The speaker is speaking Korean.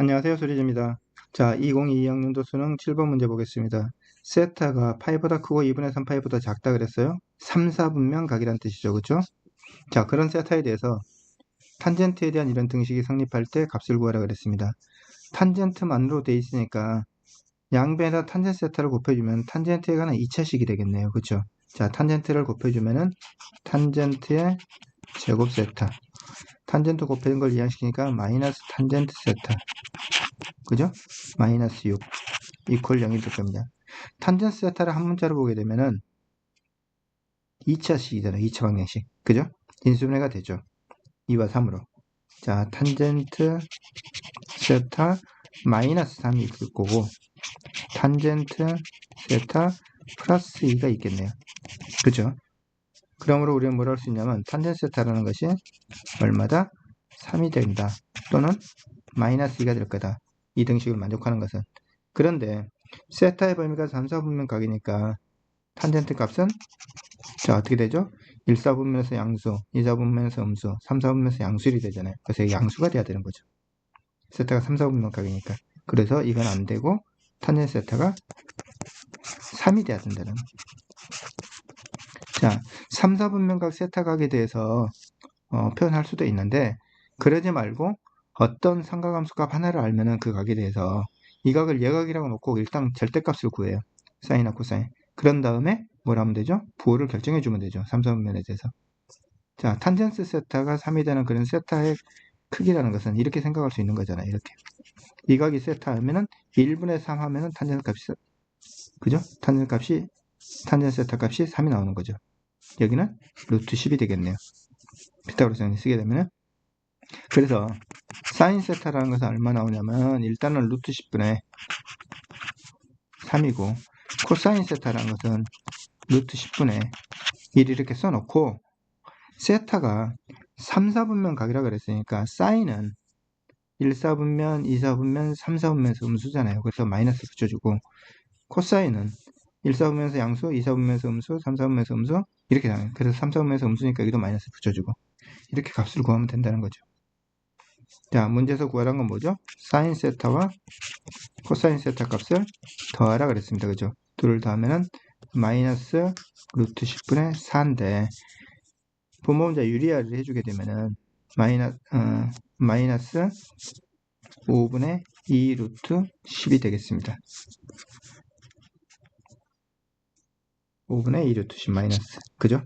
안녕하세요. 소리지입니다. 자, 2022학년도 수능 7번 문제 보겠습니다. 세타가 파이보다 크고 2분의 3 파이보다 작다 그랬어요. 3, 4분면 각이란 뜻이죠. 그죠? 자, 그런 세타에 대해서 탄젠트에 대한 이런 등식이 성립할 때 값을 구하라 그랬습니다. 탄젠트만으로 돼 있으니까 양변에다 탄젠트 세타를 곱해주면 탄젠트에 관한 2차식이 되겠네요. 그죠? 자, 탄젠트를 곱해주면은 탄젠트의 제곱 세타 탄젠트 곱해진 걸 이해시키니까 마이너스 탄젠트 세타 그죠? 마이너스 6 이퀄 0이 될 겁니다. 탄젠트 세타를 한 문자로 보게 되면은 2차식이잖아요. 2차 방정식 그죠? 인수분해가 되죠. 2와 3으로 자 탄젠트 세타 마이너스 3이 있을 거고 탄젠트 세타 플러스 2가 있겠네요. 그죠? 그러므로 우리는 뭐라 할수 있냐면 탄젠트 세타라는 것이 얼마다? 3이 된다. 또는 마이너스 2가 될 거다. 이 등식을 만족하는 것은. 그런데 세타의 범위가 3, 4분면 각이니까 탄젠트 값은 자 어떻게 되죠? 1, 4분면에서 양수, 2, 4분면에서 음수, 3, 4분면에서 양수일이 되잖아요. 그래서 양수가 돼야 되는 거죠. 세타가 3, 4분면 각이니까. 그래서 이건 안 되고 탄젠트 세타가 3이 돼야 된다는 자, 3, 4분면각 세타각에 대해서 어, 표현할 수도 있는데 그러지 말고 어떤 삼각함수 값 하나를 알면은 그 각에 대해서 이 각을 예각이라고 놓고 일단 절대값을 구해요. 사인이나 코사인. 그런 다음에 뭘 하면 되죠? 부호를 결정해 주면 되죠. 3, 4분면에 대해서. 자, 탄젠스 세타가 3이 되는 그런 세타의 크기라는 것은 이렇게 생각할 수 있는 거잖아요. 이렇게. 이 각이 세타 하면은 1분의 3 하면은 탄젠스 값이 그죠? 탄젠스 값이 탄젠스 세타 값이 3이 나오는 거죠. 여기는 루트 10이 되겠네요. 피타고라스 정리 쓰게 되면 그래서 사인 세타라는 것은 얼마 나오냐면 일단은 루트 10분의 3이고 코사인 세타라는 것은 루트 10분의 1 이렇게 써놓고 세타가 3, 4분면 각이라 그랬으니까 사인은 1, 4분면, 2, 4분면, 3, 4분면에서 음수잖아요. 그래서 마이너스 붙여주고 코사인은 1, 4분면에서 양수, 2, 4분면에서 음수, 3, 4분면에서 음수 이렇게 나와요. 그래서 3, 4분면에서 음수니까 여기도 마이너스 붙여주고 이렇게 값을 구하면 된다는 거죠. 자, 문제에서 구하란 건 뭐죠? 사인 세타와 코사인 세타 값을 더하라 그랬습니다. 그죠? 둘을 더하면은 마이너스 루트 10분의 4인데 분모문자 유리화를 해주게 되면은 마이너, 어, 마이너스 5분의 2 루트 10이 되겠습니다. 5분의 2 루트 10 마이너스 그죠?